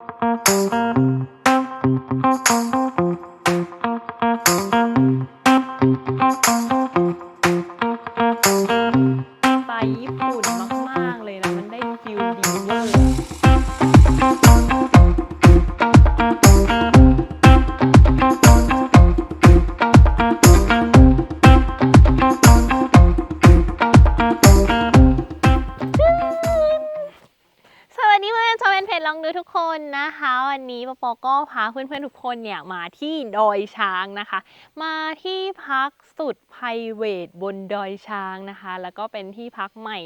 สไลองดูทุกคนนะคะ วันนี้ปอปอก็พาเพื่อนๆทุกคนเนี่ยมาที่ดอยช้างนะคะ มาที่พักสุดไพรเวทบนดอยช้างนะคะ แล้วก็เป็นที่พักใหม่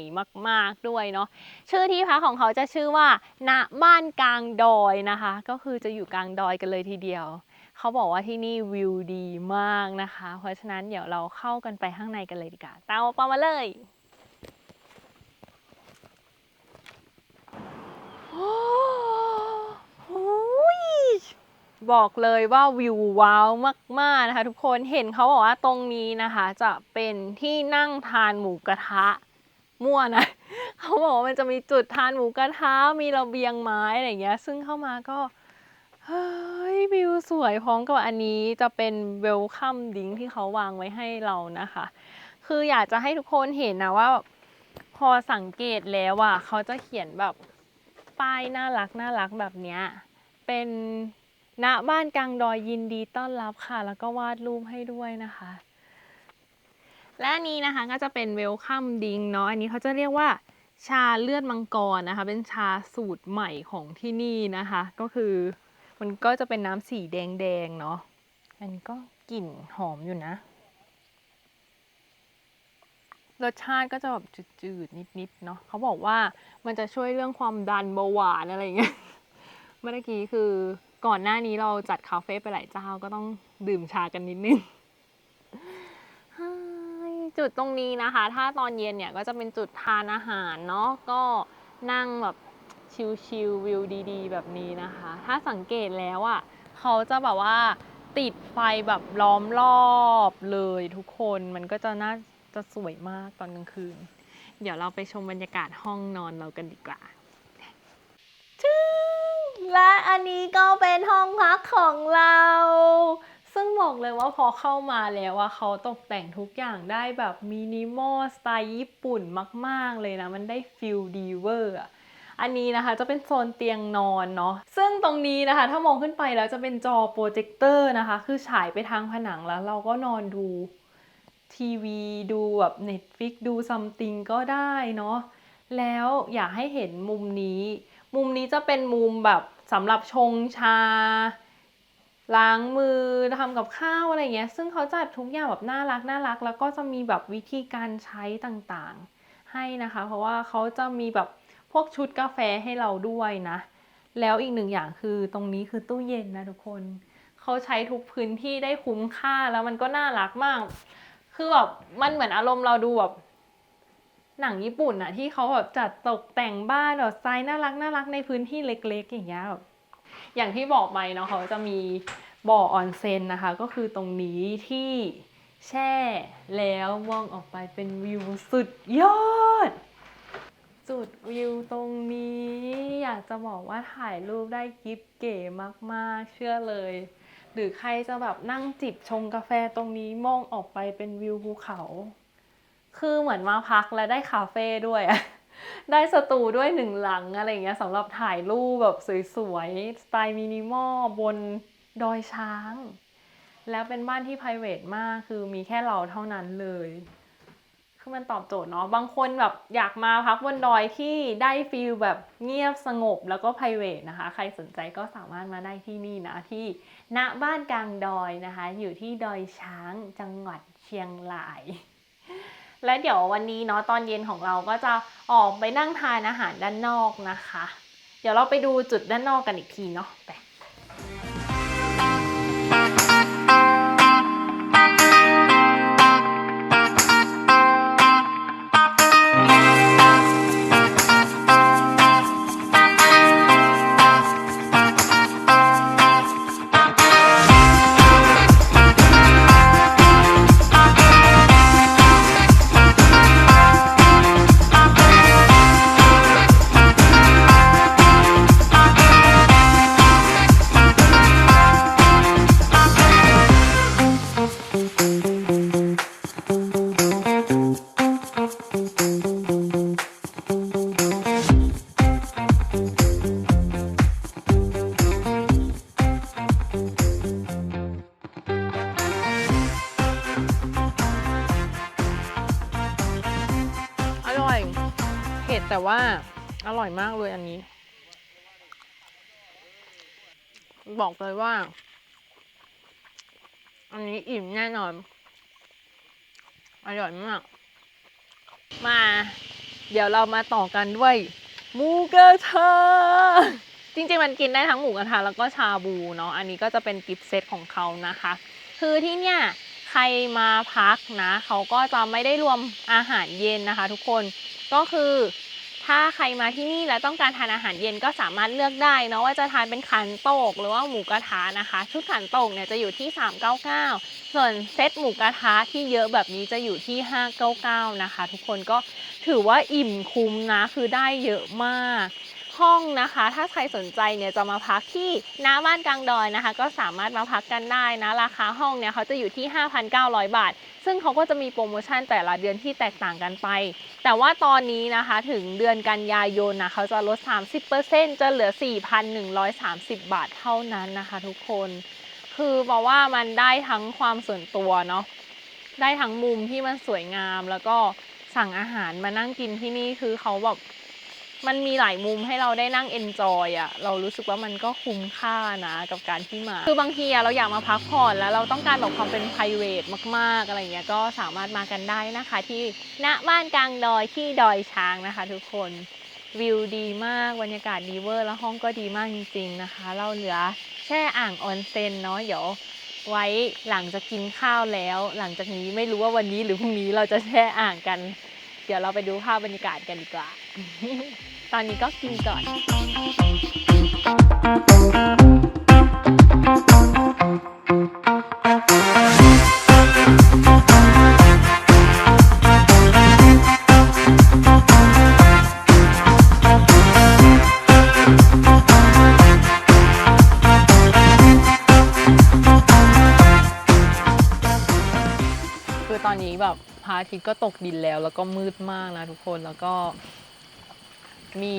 มาก ๆด้วยเนาะชื่อที่พักของเขาจะชื่อว่าณบ้านกลางดอยนะคะ ก็คือจะอยู่กลางดอยกันเลยทีเดียวเขาบอกว่าที่นี่วิวดีมากนะคะ เพราะฉะนั้นเดี๋ยวเราเข้ากันไปข้างในกันเลยดีกว่าตามปอมาเลยโอ้โห บอกเลยว่าวิวว้าวมากๆนะคะทุกคนเห็นเขาบอกว่าตรงนี้นะคะ จะเป็นที่นั่งทานหมูกระทะมั่วนะเขาบอกว่ามันจะมีจุดทานหมูกระทะมีระเบียงไม้อะไรอย่างเงี้ย ซึ่งเข้ามาก็เฮ้ยวิวสวยพร้อมกับอันนี้จะเป็นเวลคัมดิงที่เขาวางไว้ให้เรานะคะ คืออยากจะให้ทุกคนเห็นนะว่า พอสังเกตแล้วอะเขาจะเขียนแบบป้ายน่ารักน่ารักแบบเนี้ยเป็น ณบ้านกลางดอยยินดีต้อนรับค่ะ แล้วก็วาดรูปให้ด้วยนะคะ และอันนี้นะคะก็จะเป็นเวลคัมดิงเนาะอันนี้เขาจะเรียกว่า ชาเลือดมังกรนะคะ เป็นชาสูตรใหม่ของที่นี่นะคะ ก็คือมันก็จะเป็นน้ำสีแดงๆเนาะอันนี้ก็กลิ่นหอมอยู่นะ รสชาติก็จะแบบจืดๆ นิดๆ เนาะเขาบอกว่ามันจะช่วยเรื่องความดันเบาหวานอะไรอย่างเงี้ย เมื่อกี้คือ ก่อนหน้านี้เราจัดคาเฟ่ไปหลายเจ้าก็ต้องดื่มชากันนิดนึงฮ่ายจุดตรงนี้นะคะ ถ้าตอนเย็นเนี่ยก็จะเป็นจุดทานอาหารเนาะก็นั่งแบบชิลๆวิวดีๆ แบบนี้นะคะ ถ้าสังเกตแล้วอะ่ะเขาจะแบบว่าติดไฟแบบล้อมรอบเลยทุกคนมันก็จะน่าจะสวยมากตอนกลางคืน เดี๋ยวเราไปชมบรรยากาศห้องนอนเรากันดีกว่าถึงและอันนี้ก็เป็นห้องพัก ของเรา ซึ่งบอกเลยว่าพอเข้ามาแล้วอะเขาตกแต่งทุกอย่างได้แบบมินิมอลสไตล์ญี่ปุ่นมาก ๆ เลยนะ มันได้ฟิลดีเวอร์อะอันนี้นะคะจะเป็นโซนเตียงนอนเนาะซึ่งตรงนี้นะคะ ถ้ามองขึ้นไปแล้วจะเป็นจอโปรเจคเตอร์นะคะ คือฉายไปทางผนังแล้วเราก็นอนดูทีวีดูแบบ Netflix ดูซัมติงก็ได้เนาะแล้วอยากให้เห็นมุมนี้ มุมนี้จะเป็นมุมแบบสำหรับชงชา ล้างมือทำกับข้าวอะไรเงี้ย ซึ่งเขาจัดทุกอย่างแบบน่ารักน่ารัก แล้วก็จะมีแบบวิธีการใช้ต่างๆ ให้นะคะ เพราะว่าเขาจะมีแบบพวกชุดกาแฟให้เราด้วยนะ แล้วอีกหนึ่งอย่างคือตรงนี้คือตู้เย็นนะทุกคน เขาใช้ทุกพื้นที่ได้คุ้มค่าแล้วมันก็น่ารักมาก คือแบบมันเหมือนอารมณ์เราดูแบบหนังญี่ปุ่นอะที่เขาแบบจัดตกแต่งบ้านแบบสไตล์น่ารักน่ารักในพื้นที่เล็ก ๆ อย่างเงี้ยแบบ อย่างที่บอกไปเนาะเขาจะมีบ่อออนเซ็นนะคะ ก็คือตรงนี้ที่แช่แล้วมองออกไปเป็นวิวสุดยอด จุดวิวตรงนี้ อยากจะบอกว่าถ่ายรูปได้กิฟเก๋มากๆ เชื่อเลย หรือใครจะแบบนั่งจิบชงกาแฟตรงนี้มองออกไปเป็นวิวภูเขา คือเหมือนมาพักและได้คาเฟ่ด้วยอะ ได้สตูด้วยหนึ่งหลังอะไรอย่างเงี้ยสำหรับถ่ายรูปแบบสวยๆ สไตล์มินิมอลบนดอยช้าง แล้วเป็นบ้านที่ p r i v a t มากคือมีแค่เราเท่านั้นเลย คือมันตอบโจทย์เนาะบางคนแบบอยากมาพักบนดอยที่ได้ฟีลแบบเงียบสงบแล้วก็ p r i v a t นะคะ ใครสนใจก็สามารถมาได้ที่นี่นะที่ณบ้านกลางดอยนะคะ อยู่ที่ดอยช้างจังหวัดเชียงราย และเดี๋ยววันนี้เนาะตอนเย็นของเราก็จะออกไปนั่งทานอาหารด้านนอกนะคะ เดี๋ยวเราไปดูจุดด้านนอกกันอีกทีเนาะไป อร่อยมากเลยอันนี้ บอกเลยว่า อันนี้อิ่มแน่นอน อร่อยมาก มา เดี๋ยวเรามาต่อกันด้วยหมูกระทะจริงๆมันกินได้ทั้งหมูกระทะแล้วก็ชาบูเนาะอันนี้ก็จะเป็นกิฟต์เซตของเขานะคะ คือที่เนี่ยใครมาพักนะ เขาก็จะไม่ได้รวมอาหารเย็นนะคะ ทุกคนก็คือ ถ้าใครมาที่นี่แล้วต้องการทานอาหารเย็นก็สามารถเลือกได้เนาะว่าจะทานเป็นขันโตกหรือว่าหมูกระทะนะคะ ชุดขันโตกเนี่ยจะอยู่ที่ 399 ส่วนเซตหมูกระทะที่เยอะแบบนี้จะอยู่ที่ 599 นะคะ ทุกคนก็ถือว่าอิ่มคุ้มนะคือได้เยอะมาก ห้องนะคะ ถ้าใครสนใจเนี่ยจะมาพักที่น้าบ้านกลางดอยนะคะ ก็สามารถมาพักกันได้นะ ราคาห้องเนี่ยเขาจะอยู่ที่ 5,900 บาท ซึ่งเขาก็จะมีโปรโมชั่นแต่ละเดือนที่แตกต่างกันไป แต่ว่าตอนนี้นะคะถึงเดือนกันยายนนะเขาจะลด 30%จะเหลือ 4,130 บาทเท่านั้นนะคะ ทุกคน คือบอกว่ามันได้ทั้งความส่วนตัวเนาะได้ทั้งมุมที่มันสวยงามแล้วก็สั่งอาหารมานั่งกินที่นี่คือเขาแบบ มันมีหลายมุมให้เราได้นั่งเอนจอยอะเรารู้สึกว่ามันก็คุ้มค่านะกับการที่มา คือบางทีอะเราอยากมาพักผ่อนแล้วเราต้องการแบบความเป็น p r i v a t มากๆอะไรเงี้ยก็สามารถมากันได้นะคะ ที่ณบ้านกลางดอยที่ดอยช้างนะคะ ทุกคนวิวดีมากบรรยากาศดีเวอร์ แล้วห้องก็ดีมากจริง ๆนะคะ เราเหลือแช่อ่างออนเซ็นเนาะเดี๋ยวไว้หลังจากกินข้าวแล้ว หลังจากนี้ไม่รู้ว่าวันนี้หรือพรุ่งนี้เราจะแช่อ่างกัน เดี๋ยวเราไปดูภาพบรรยากาศกันดีกว่า ตอนนี้ก็กินก่อน คือตอนนี้แบบพระอาทิตย์ก็ตกดินแล้ว แล้วก็มืดมากนะทุกคนแล้วก็ มี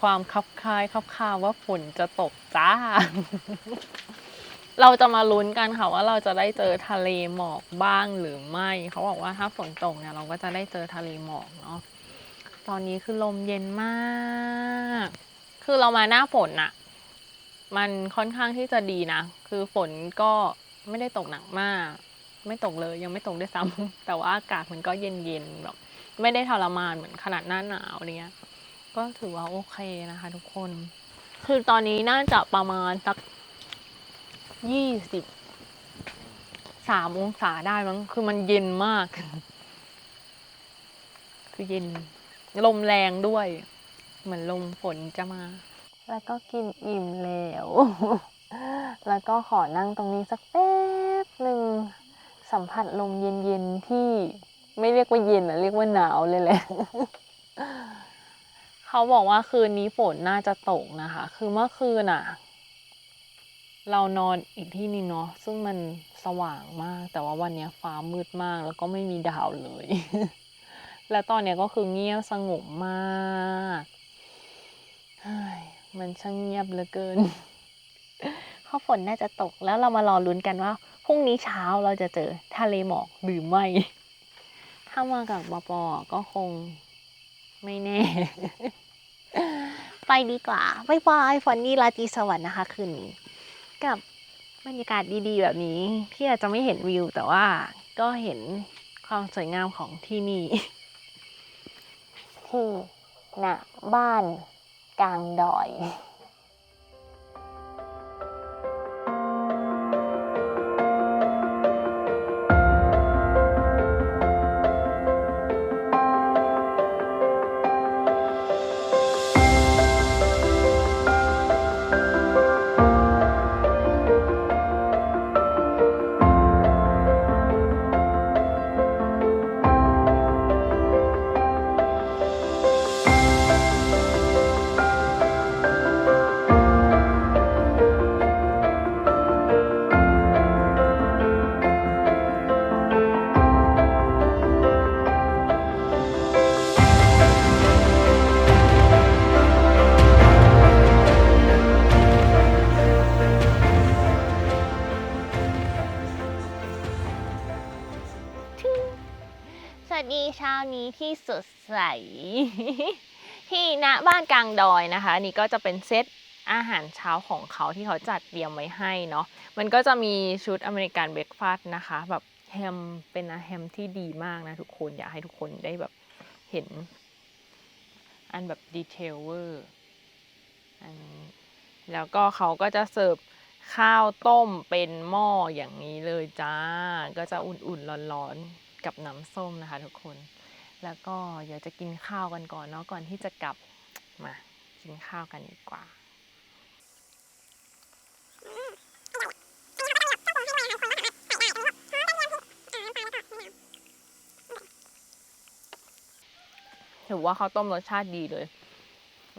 ความคับคายคับคาว่าฝนจะตกจ้า เราจะมาลุ้นกันค่ะว่าเราจะได้เจอทะเลหมอกบ้างหรือไม่ เขาบอกว่าถ้าฝนตกเนี่ยเราก็จะได้เจอทะเลหมอกเนาะ ตอนนี้คือลมเย็นมาก คือเรามาหน้าฝนน่ะมันค่อนข้างที่จะดีนะ คือฝนก็ไม่ได้ตกหนักมาก ไม่ตกเลยยังไม่ตกด้วยซ้ำแต่ว่าอากาศมันก็เย็นๆแบบ ไม่ได้ทรมานเหมือนขนาดหน้าหนาวเนี้ย ก็ถือว่าโอเคนะคะ ทุกคน คือตอนนี้น่าจะประมาณสักยี่สิบสามองศาได้มั้งคือมันเย็นมาก คือเย็น ลมแรงด้วย เหมือนลมฝนจะมา แล้วก็กินอิ่มแล้ว แล้วก็ขอนั่งตรงนี้สักแป๊บหนึ่งสัมผัสลมเย็นๆที่ไม่เรียกว่าเย็นอะเรียกว่าหนาวเลยแหละ เขาบอกว่าคืนนี้ฝนน่าจะตกนะคะ คือเมื่อคืนอะเรานอนอีกที่นึงเนาะซึ่งมันสว่างมาก แต่ว่าวันนี้ฟ้ามืดมากแล้วก็ไม่มีดาวเลย แล้วตอนเนี้ยก็คือเงียบสงบมากมันช่างเงียบเหลือเกินข้าฝนน่าจะตกแล้วเรามารอลุ้นกันว่าพรุ่งนี้เช้าเราจะเจอทะเลหมอกหรือไม่ ถ้ามากับปอปอก็คงไม่แน่ ไปดีกว่าบายบายฟันนี่ราตรีสวัสดิ์นะคะ คืนนี้ กับบรรยากาศดีๆ แบบนี้ ที่อาจจะไม่เห็นวิว แต่ว่าก็เห็นความสวยงามของที่นี่ ที่ณบ้านกลางดอย บ้านกลางดอยนะคะนี่ก็จะเป็นเซตอาหารเช้าของเขาที่เขาจัดเตรียมไว้ให้เนาะมันก็จะมีชุดอเมริกันเบรกฟาสต์นะคะ แบบแฮมเป็นอาแฮมที่ดีมากนะทุกคนอยากให้ทุกคนได้แบบเห็น อันแบบดีเทลเวอร์อันนี้แล้วก็เขาก็จะเสิร์ฟข้าวต้มเป็นหม้ออย่างนี้เลยจ้า ก็จะอุ่นๆร้อนๆกับน้ำส้มนะคะทุกคน แล้วก็เดี๋ยวจะกินข้าวกันก่อนเนาะก่อนที่จะกลับ มากินข้าวกันดีกว่าถือว่าข้าวต้มรสชาติดีเลย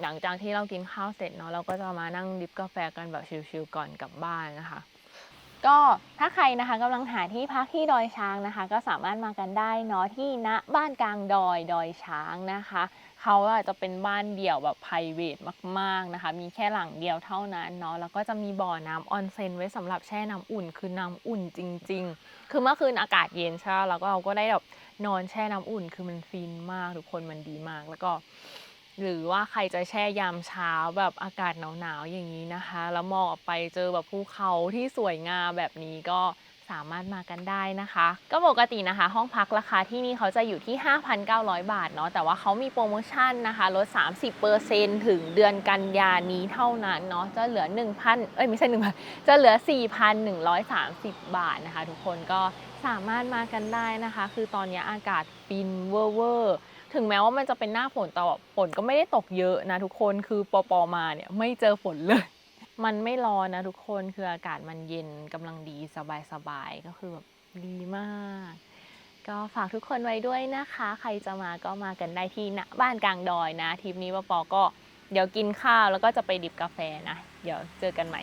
หลังจากที่เรากินข้าวเสร็จเนาะเราก็จะมานั่งดิบกาแฟกันแบบชิลๆก่อนกลับบ้านนะคะ ก็ถ้าใครนะคะกำลังหาที่พักที่ดอยช้างนะคะ ก็สามารถมากันได้เนาะที่ณบ้านกลางดอยดอยช้างนะคะเขาอาจจะเป็นบ้านเดี่ยวแบบ p r i v a t มากๆนะคะ มีแค่หลังเดียวเท่านั้นเนาะแล้วก็จะมีบ่อน้ำออนเซนไว้สำหรับแช่น้ำอุ่นคือน้ำอุ่นจริง ๆ คือเมื่อคืนอากาศเย็นใช่แล้วก็เราก็ได้แบบนอนแช่น้ำอุ่น คือมันฟินมากทุกคนมันดีมากแล้วก็ หรือว่าใครจะแช่ยามเช้าแบบอากาศหนาวๆอย่างนี้นะคะ แล้วมองออกไปเจอแบบภูเขาที่สวยงามแบบนี้ก็สามารถมากันได้นะคะ ก็ปกตินะคะ ห้องพักราคาที่นี่เขาจะอยู่ที่ 5,900 บาทเนาะแต่ว่าเขามีโปรโมชั่นนะคะลด 30%ถึงเดือนกันยานี้เท่านั้นเนาะจะเหลือ 1,000 เอ้ยไม่ใช่1,000จะเหลือ 4,130 บาทนะคะ ทุกคนก็สามารถมากันได้นะคะ คือตอนนี้อากาศฟินเวอร์เวอร์ ถึงแม้ว่ามันจะเป็นหน้าฝนแต่ว่าฝนก็ไม่ได้ตกเยอะนะทุกคนคือปอปอมาเนี่ยไม่เจอฝนเลย มันไม่ร้อนนะทุกคนคืออากาศมันเย็นกำลังดีสบายๆก็คือแบบดีมาก ก็ฝากทุกคนไว้ด้วยนะคะ ใครจะมาก็มากันได้ที่ณบ้านกลางดอยนะทริปนี้ปอปอก็เดี๋ยวกินข้าวแล้วก็จะไปดิบกาแฟนะ เดี๋ยวเจอกันใหม่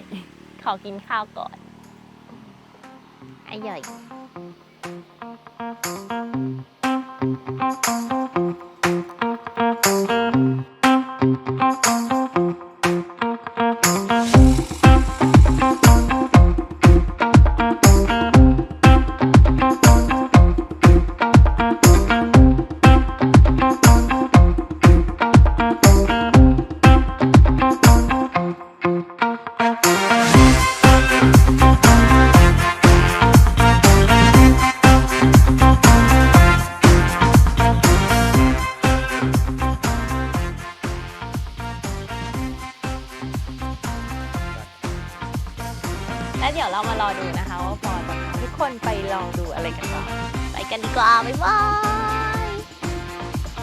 ขอกินข้าวก่อนอร่อยแล้